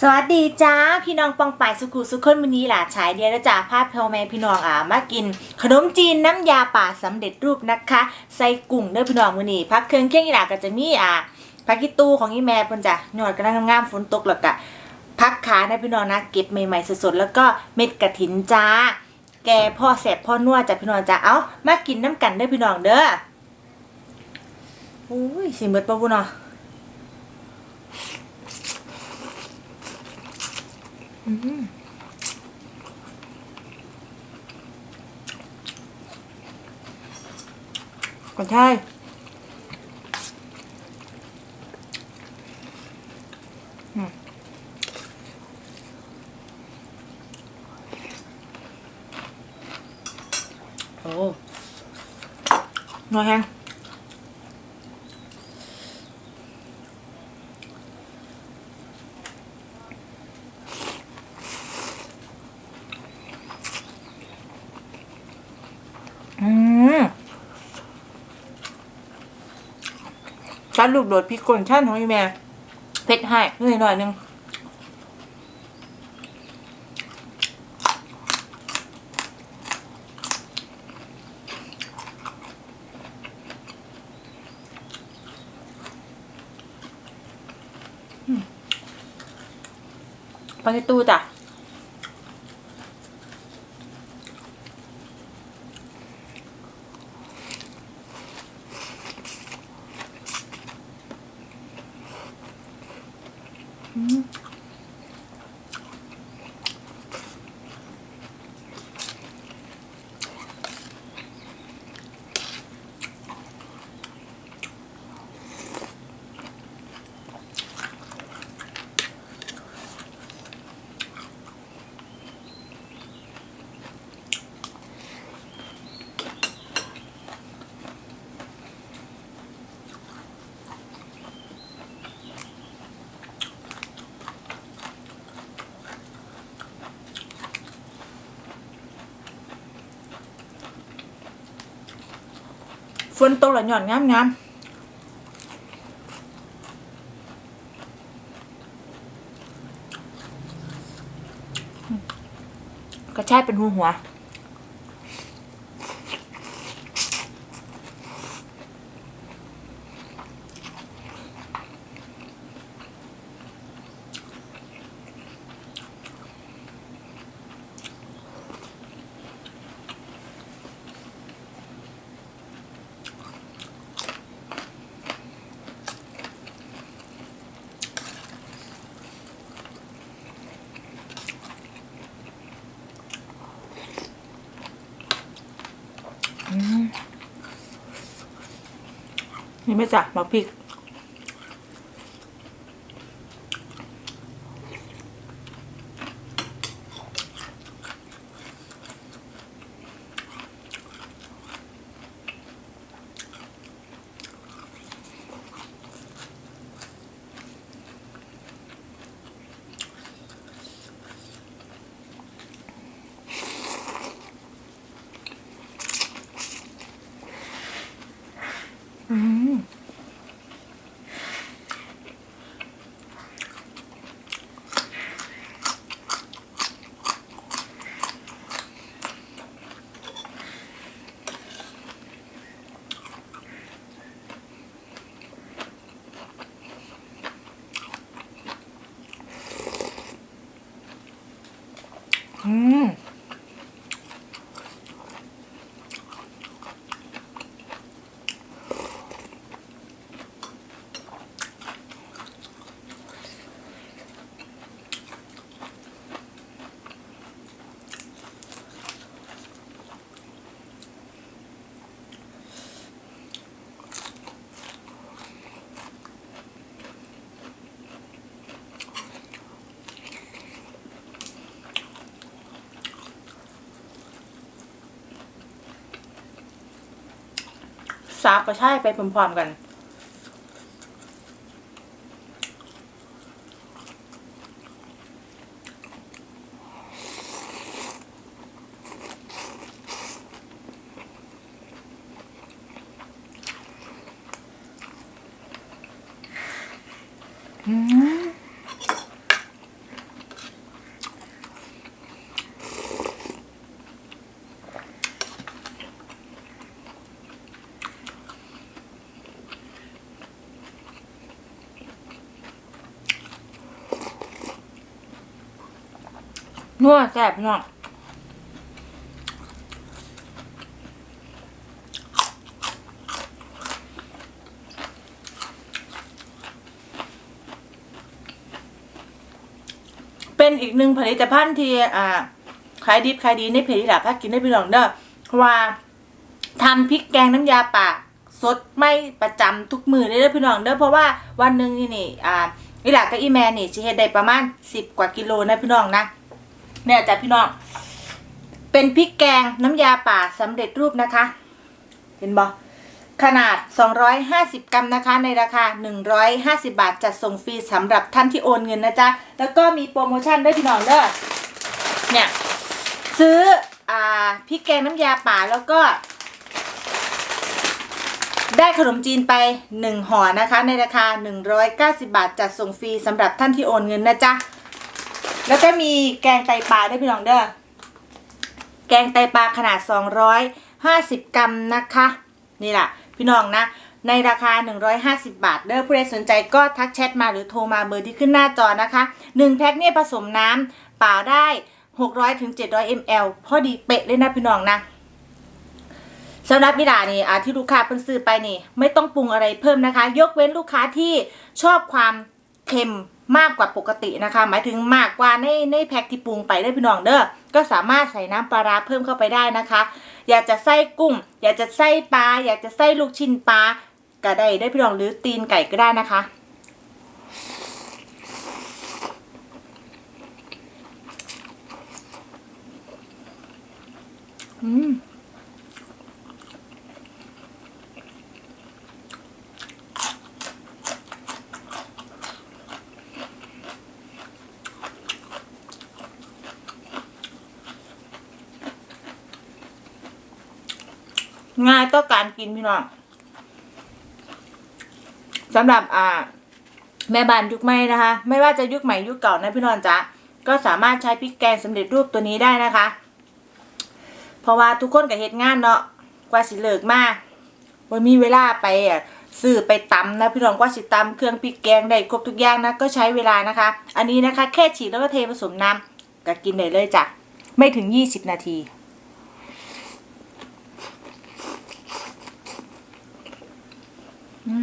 สวัสดีจ้าพี่น้องปองป่ายสุขุสุขคนวันนี้หล่ะฉายเดียวแล้วจ้าภาพพ่อแม่พี่น้องอ่ามากิน ขนมจีนน้ำยาป่าสำเร็จรูปนะคะ ใส่กุ้งเด้อพี่น้องมื้อนี้พักเครื่องเคียงอีหล่ะก็จะมีอ่าผักกิตู้ของอีแม่เพิ่นจ้ะยอดกำลังงามๆฝนตกแล้วก็พักขานะพี่น้องนะเก็บใหม่ๆสดๆแล้วก็เม็ดกระถินจ้า แกพ่อแสบพ่อนัวจ้ะพี่น้องจ้ะเอ้ามากินน้ำกันเด้อพี่น้องเด้ออุ้ยสิเบิดปะบุเนาะ ก็ใช่อืมโอ้นัวแฮงอืมันลูกโดดพริกก่นชั่นของอีแม่เผ็ดให้หน่อยหน่อยนึงไปตู้จ้ะ ฝนตกแล้วหย่อนงามงามกระชายเป็นหัวหัว นี่ไม่จักมาพริก อืม อืม ซาบก็ใช่ไปพร้อมๆกัน อืม นัวแซ่บพี่น้องเป็นอีกหนึ่งผลิตภัณฑ์ที่อ่าขายดิบขายดีในเพจที่หลับพักกินได้พี่น้องเด้อเพราะว่าทำพริกแกงน้ำยาป่าสดไม่ประจำทุกมือเลยเด้อพี่น้องเด้อเพราะว่าวันหนึ่งนี่นี่อ่าอีหลักกับอีแมนนี่สิเฮดได้ประมาณสิบกว่ากิโลนะพี่น้องนะ เนี่ยจ้ะพี่น้องเป็นพริกแกงน้ำยาป่าสำเร็จรูปนะคะ เห็นบอขนาด 250 กรัมนะคะ ในราคา 150 บาท จัดส่งฟรีสำหรับท่านที่โอนเงินนะจ๊ะ แล้วก็มีโปรโมชั่นด้วยพี่น้องเด้อเนี่ย ซื้ออ่าพริกแกงน้ำยาป่าแล้วก็ ได้ขนมจีนไป 1ห่อนะคะ ในราคา 190 บาท จัดส่งฟรีสำหรับท่านที่โอนเงินนะจ๊ะ แล้วก็มีแกงไตปลาด้วยพี่น้องเด้อ แกงไตปลาขนาด 250 กรัมนะคะ นี่แหละพี่น้องนะ ในราคา 150 บาท เด้อผู้ใดสนใจก็ทักแชทมาหรือโทรมาเบอร์ที่ขึ้นหน้าจอนะคะ 1 แพ็คเนี่ยผสมน้ำเปล่าได้ 600ถึง700 ml พอดีเป๊ะเลยนะพี่น้องนะสำหรับมิดานี่อาที่ลูกค้าเพิ่งซื้อไปนี่ ไม่ต้องปรุงอะไรเพิ่มนะคะ ยกเว้นลูกค้าที่ชอบความเค็ม มากกว่าปกตินะคะ หมายถึงมากกว่าในในแพ็คที่ปรุงไปได้พี่น้องเด้อก็สามารถใส่น้ำปลาร้าเพิ่มเข้าไปได้นะคะ อยากจะใส่กุ้ง อยากจะใส่ปลาอยากจะใส่ลูกชิ้นปลาก็ได้ได้พี่น้องหรือตีนไก่ก็ได้นะคะอืม ง่ายต่อการกินพี่น้องสำหรับอ่า แม่บ้านยุคใหม่นะคะ ไม่ว่าจะยุคใหม่ยุคเก่านะพี่น้องจ๊ะก็สามารถใช้พริกแกงสำเร็จรูปตัวนี้ได้นะคะ เพราะว่าทุกคนกับเฮ็ดงานเนาะกว่าสิเลิกมากว่ามีเวลาไปอะซื้อไปตำนะพี่น้องกว่าสิตำเครื่องพริกแกงได้ครบทุกอย่างนะก็ใช้เวลานะคะ อันนี้นะคะ แค่ฉีกแล้วก็เทผสมน้ำก็กินได้เลยจ้ะไม่ถึง 20 นาที อืม เครื่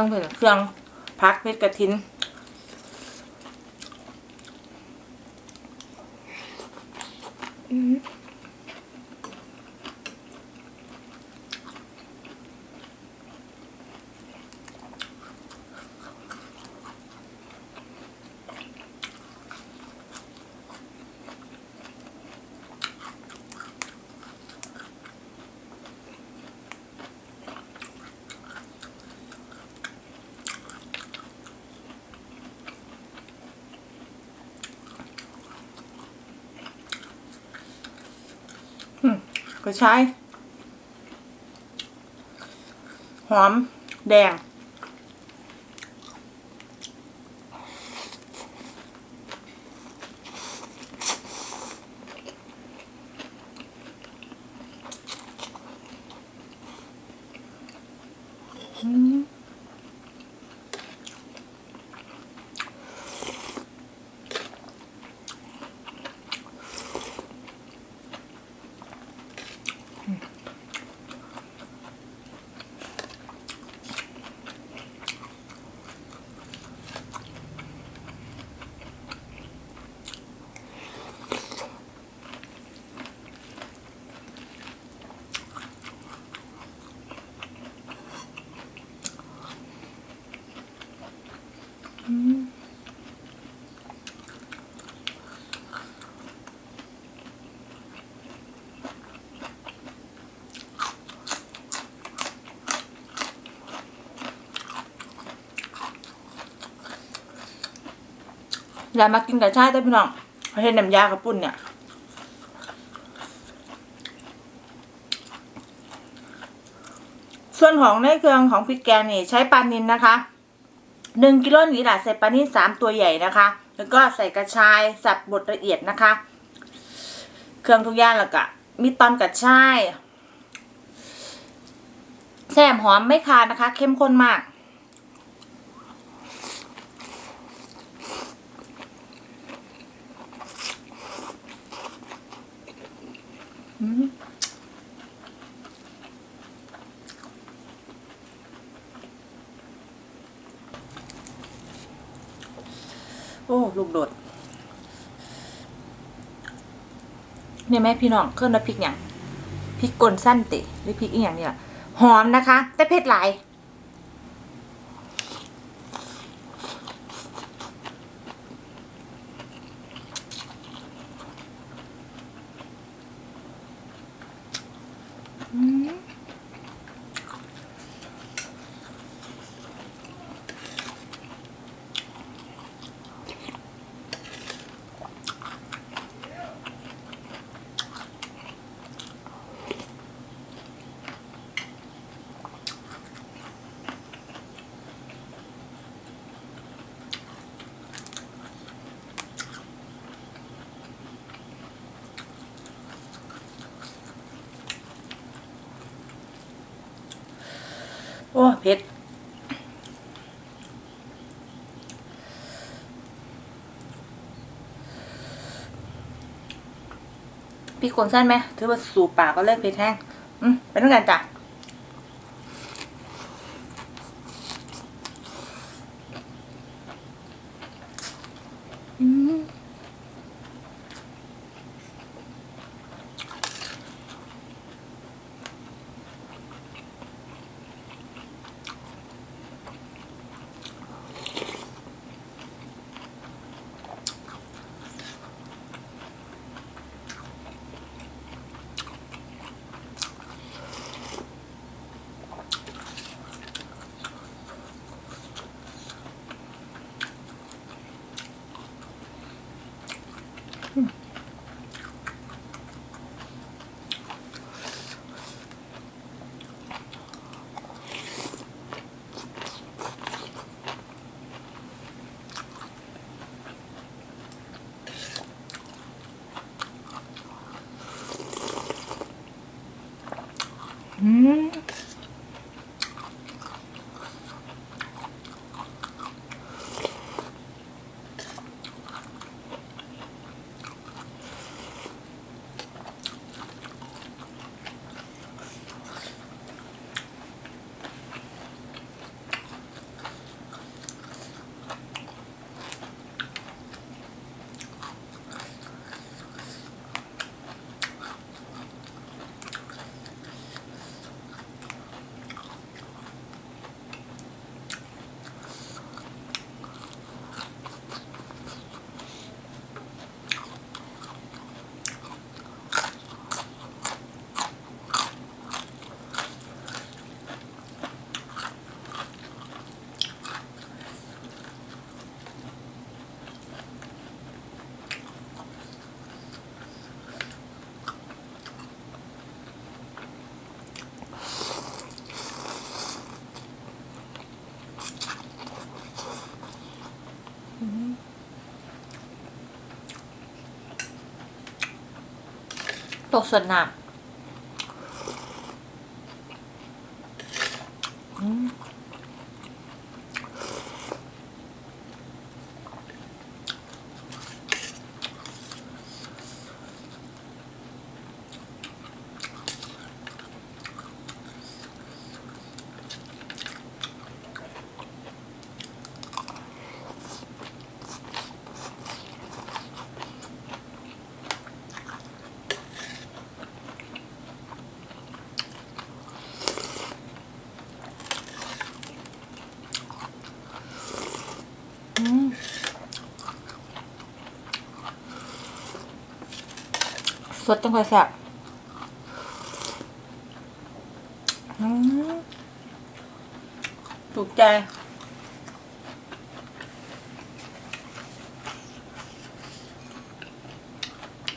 องเป็นเครื่องพักเม็ดกระทิน ก็ใช้หอมแดงอื มอย่ามากินกับชายได้พี่น้องเขาเห็นน้ำยากระปุ่นเนี่ยส่วนของในเครื่องของพริกแกงนี่ใช้ปลานินนะคะหนึ่งกิโลนี่แหละใส่ปลานิ่สามตัวใหญ่นะคะ แล้วก็ใส่กระชายสับบดละเอียดนะคะ เครื่องทุกอย่างแล้วก็มีตอนกระชายแซ่บหอมไม่คานะคะ เข้มข้นมาก อืมโอ้ ลูกโดด แม่พี่น้องเครื่องน้ำพริกอย่างพริกกลสั้นติหรือพริกอีกอย่างเนี่ยหอมนะคะ แต่เผ็ดหลาย โอ้เผ็ดพี่กนสั้นไหมถือว่าสูบปากก็เลิกเผ็ดแห้ง อืมเป็นต้องการจ้ะ อืม ตกส่วนหนัก สดจังเลยแซ่บถูกใจ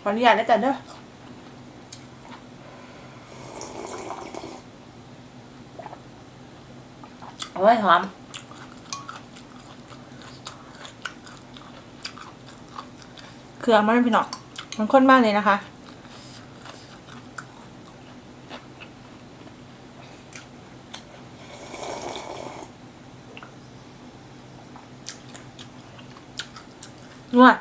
ขออนุญาตได้แต่เด้อโอ้ยหอมคือมันพี่น้อกมันข้นมากเลยนะคะ นวด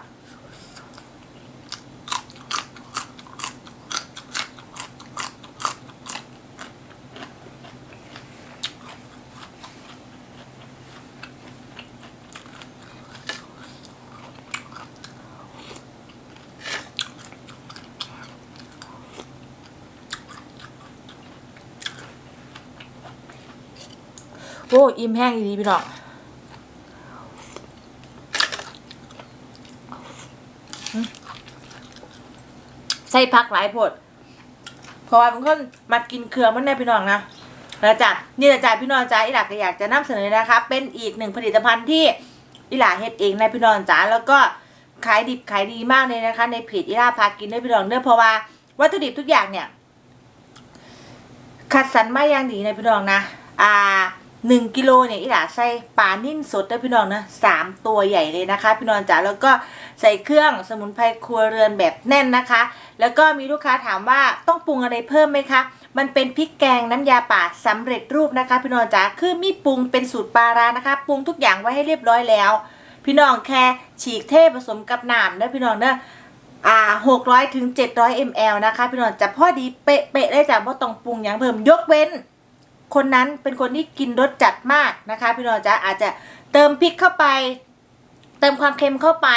โอ้อิ่มแห้งดีพี่น้อง ส่พักหลายโพดเพราะว่าบางคนมากินเครือมันได้พี่น้องนะแล้วจ้ะนี่แหละจ้ะพี่น้องจ้าอีหลักก็อยากจะนำเสนอนะคะ เป็นอีกหนึ่งผลิตภัณฑ์ที่อีหลาเฮ็ดเองในพี่น้องจ้าแล้วก็ขายดิบขายดีมากเลยนะคะ ในเพจอีหลาพากินได้พี่น้องเนื่องเพราะว่าวัตถุดิบทุกอย่างเนี่ยคัดสรรมาอย่างดีในพี่น้องนะ อ่า หนึ่งกิโลเนี่ยอีหลาใส่ปลานิ่นสดนะพี่น้องนะสามตัวใหญ่เลยนะคะ พี่น้องจ๋าแล้วก็ใส่เครื่องสมุนไพรครัวเรือนแบบแน่นนะคะ แล้วก็มีลูกค้าถามว่าต้องปรุงอะไรเพิ่มไหมคะ มันเป็นพริกแกงน้ำยาป่าสำเร็จรูปนะคะ พี่น้องจ๋าคือมีปรุงเป็นสูตรปลาร้านะคะปรุงทุกอย่างไว้ให้เรียบร้อยแล้ว พี่น้องแค่ฉีกเทผสมกับน้ำนะพี่น้องเนอะอ่า600ถึง700 ml นะคะ พี่น้องจะพอดีเป๊ะๆได้จ้ะว่าต้องปรุงอย่างเพิ่มยกเว้น คนนั้นเป็นคนที่กินรสจัดมากนะคะพี่น้องจ๊ะอาจจะเติมพริกเข้าไป เติมความเค็มเข้าไป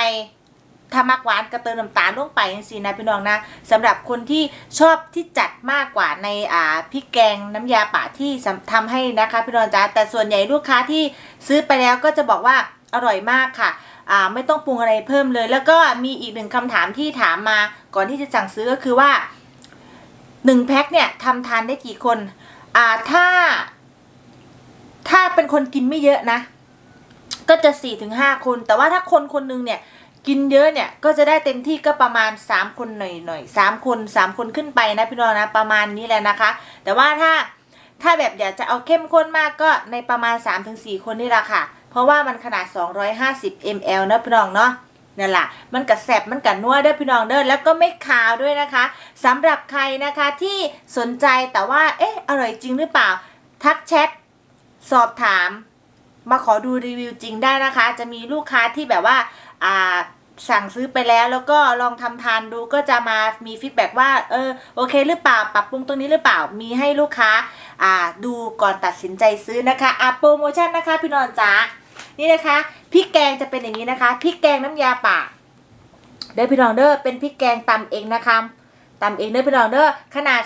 ถ้ามักหวานก็เติมน้ำตาลลงไปอย่างนี้นะพี่น้องนะสำหรับคนที่ชอบที่จัดมากกว่าในอ่าพริกแกงน้ำยาป่าที่ทำให้นะคะพี่น้องจ๊ะแต่ส่วนใหญ่ลูกค้าที่ซื้อไปแล้วก็จะบอกว่าอร่อยมากค่ะอ่าไม่ต้องปรุงอะไรเพิ่มเลย แล้วก็มีอีกหนึ่งคำถามที่ถามมาก่อนที่จะสั่งซื้อก็คือว่าหนึ่งแพ็คเนี่ยทำทานได้กี่คน อ่าถ้า ถ้าเป็นคนกินไม่เยอะนะ ก็จะสี่ถึงห้าคน แต่ว่าถ้าคนคนหนึงเนี่ยกินเยอะเนี่ยก็จะได้เต็มที่ก็ประมาณสามคนหน่อยหน่อยสามคนสามคนขึ้นไปนะพี่น้องนะประมาณนี้แหละนะคะ แต่ว่าถ้าถ้าแบบอยากจะเอาเข้มข้นมากก็ในประมาณ 3-4ถึงคนนี่แหละค่ะ เพราะว่ามันขนาด 250 ml นะพี่น้องเนาะ นั่นแหละมันกระแสบมันกระนัวเด้อพี่น้องเด้อแล้วก็ไม่คาวด้วยนะคะสำหรับใครนะคะที่สนใจแต่ว่าเอ๊ะอร่อยจริงหรือเปล่า ทักแชทสอบถาม มาขอดูรีวิวจริงได้นะคะ จะมีลูกค้าที่แบบว่าอ่าสั่งซื้อไปแล้วแล้วก็ลองทำทานดูก็จะมามีฟีดแบ็กว่าเออโอเคหรือเปล่าปรับปรุงตรงนี้หรือเปล่ามีให้ลูกค้าอ่าดูก่อนตัดสินใจซื้อนะคะอะโปรโมชั่นนะคะพี่นอนจ๋า นี่นะคะพริกแกงจะเป็นอย่างนี้นะคะพริกแกงน้ำยาป่าเด้อพี่น้องเด้อเป็นพริกแกงตำเองนะคะตำเองเด้อพี่น้องเด้อขนาด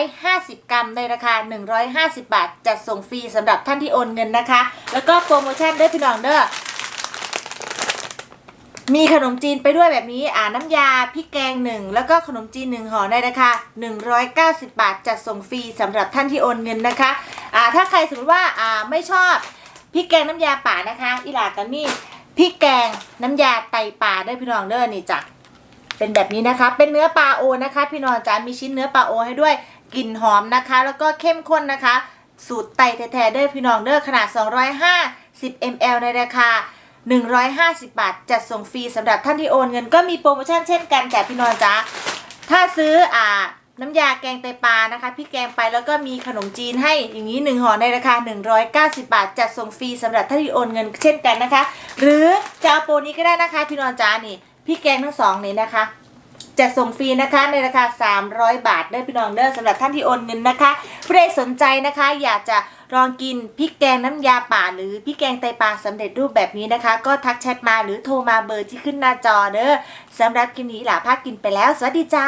250 กรัมในราคา 150 บาท จัดส่งฟรีสำหรับท่านที่โอนเงินนะคะ แล้วก็โปรโมชั่นเด้อพี่น้องเด้อมีขนมจีนไปด้วยแบบนี้ อ่าน้ำยาพริกแกงหนึ่งแล้วก็ขนมจีนหนึ่งห่อในราคา190 บาท จัดส่งฟรีสำหรับท่านที่โอนเงินนะคะ อ่าถ้าใครสมมติว่าอ่าไม่ชอบ พริกแกงน้ำยาป่านะคะ อีหลากันนี่พริกแกงน้ำยาไตป่าเด้พี่น้องเด้อนี่จ้ะเป็นแบบนี้นะคะ เป็นเนื้อปลาโอนะคะ พี่น้องจ้ามีชิ้นเนื้อปลาโอให้ด้วยกลิ่นหอมนะคะ แล้วก็เข้มข้นนะคะ สูตรไตแท้ๆเด้อพี่น้องเด้อขนาด 250 ml ในราคา150 บาท จัดส่งฟรีสำหรับท่านที่โอนเงินก็มีโปรโมชั่นเช่นกันแก่พี่น้องจ้าถ้าซื้ออ่า น้ำยาแกงไตปลานะคะพี่แกงไปแล้วก็มีขนมจีนให้อย่างนี้หนึ่งห่อในราคา 190 บาท จัดส่งฟรีสำหรับท่านที่โอนเงินเช่นกันนะคะ หรือจะเอาโปรนี้ก็ได้นะคะพี่นอนจ้านี่ พี่แกงทั้งสองนี่นะคะจะส่งฟรีนะคะในราคา 300 บาทได้พี่น้องเด้อสำหรับท่านที่โอนเงินนะคะผู้ใดสนใจนะคะ อยากจะลองกินพริกแกงน้ำยาป่า หรือพริกแกงไตปลาสำเร็จรูปแบบนี้นะคะ ก็ทักแชทมาหรือโทรมาเบอร์ที่ขึ้นหน้าจอเด้อสำหรับคลิปนี้หล่าภาคกินไปแล้ว สวัสดีจ้า